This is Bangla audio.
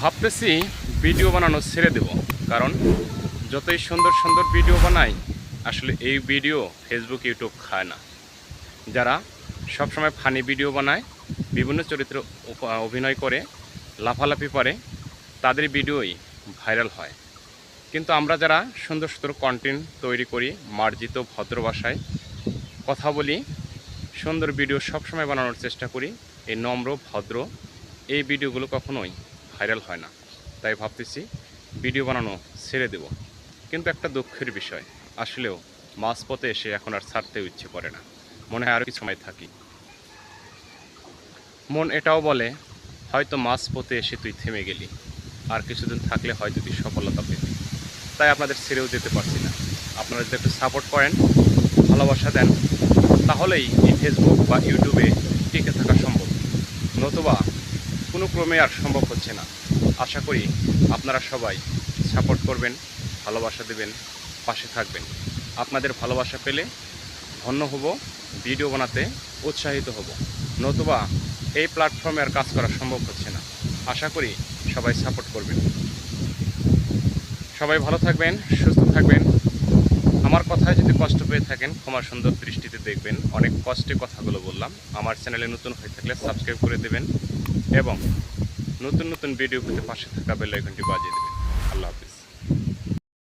ভাবতেছি ভিডিও বানানো ছেড়ে দেব, কারণ যতই সুন্দর সুন্দর ভিডিও বানাই, আসলে এই ভিডিও ফেসবুক ইউটিউব খায় না। যারা সবসময় ফানি ভিডিও বানায়, বিভিন্ন চরিত্র অভিনয় করে, লাফালাফি পারে, তাদের ভিডিওই ভাইরাল হয়। কিন্তু আমরা যারা সুন্দর সুন্দর কন্টেন্ট তৈরি করি, মার্জিত, ভদ্র ভাষায় কথা বলি, সুন্দর ভিডিও সবসময় বানানোর চেষ্টা করি, এই নম্র, ভদ্র, এই ভিডিওগুলো কখনোই ভাইরাল হয় না। তাই ভাবতেছি ভিডিও বানানো ছেড়ে দেব। কিন্তু একটা দুঃখের বিষয়, আসলেও মাঝপথে এসে এখন আর ছাড়তে ইচ্ছে করে না। মনে হয় আরও কিছু সময় থাকি। মন এটাও বলে, হয়তো মাঝপথে এসে তুই থেমে গেলি। আর কিছুদিন থাকলে হয়তো তুই সফলতা পেতি তাই আপনাদের ছেড়েও যেতে পারছি না। আপনারা যদি একটু সাপোর্ট করেন, ভালোবাসা দেন, তাহলেই এই ফেসবুক বা ইউটিউবে টিকে থাকা সম্ভব নতুবা কোনো ক্রমে আর সম্ভব হচ্ছে না। আশা করি আপনারা সবাই সাপোর্ট করবেন, ভালোবাসা দেবেন, পাশে থাকবেন। আপনাদের ভালোবাসা পেলে ধন্য হব, ভিডিও বানাতে উৎসাহিত হব। নতুবা এই প্ল্যাটফর্মে আর কাজ করা সম্ভব হচ্ছে না। আশা করি সবাই সাপোর্ট করবেন। সবাই ভালো থাকবেন, সুস্থ থাকবেন। আমার কথায় যদি কষ্ট পেয়ে থাকেন, ক্ষমা সুন্দর দৃষ্টিতে দেখবেন। অনেক কষ্টে কথাগুলো বললাম। আমার চ্যানেলে নতুন হয়ে থাকলে সাবস্ক্রাইব করে দেবেন। এবং নতুন নতুন ভিডিও পেতে পাশে থাকা বেলাইকনটি বাজিয়ে দেবেন। আল্লাহ হাফিজ।